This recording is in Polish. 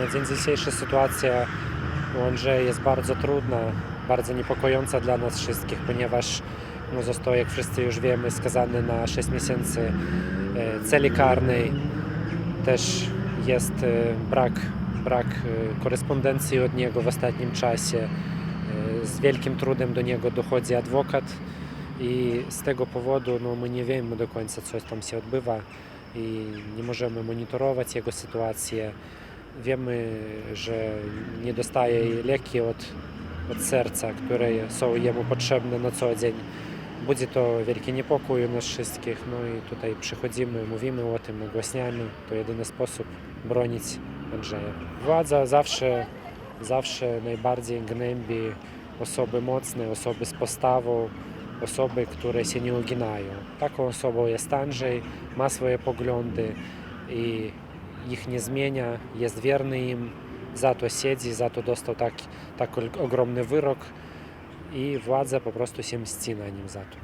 na dzień dzisiejszy sytuacja u Andrzeja jest bardzo trudna, bardzo niepokojąca dla nas wszystkich, ponieważ no, został, jak wszyscy już wiemy, skazany na 6 miesięcy e, celi karnej. Też jest e, brak, brak e, korespondencji od niego w ostatnim czasie. Z wielkim trudem do niego dochodzi adwokat i z tego powodu no, my nie wiemy do końca, co tam się odbywa i nie możemy monitorować jego sytuację. Wiemy, że nie dostaje leki od, od serca, które są jemu potrzebne na co dzień. Budzi to wielki niepokój u nas wszystkich, no i tutaj przychodzimy, mówimy o tym, nagłaśniamy. To jedyny sposób bronić Andrzeja. Władza zawsze, zawsze najbardziej gnębi osoby mocne, osoby z postawą, osoby, które się nie uginają. Taką osobą jest Andrzej, ma swoje poglądy i ich nie zmienia, jest wierny im, za to siedzi, za to dostał tak, tak ogromny wyrok i władza po prostu się mści na nim za to.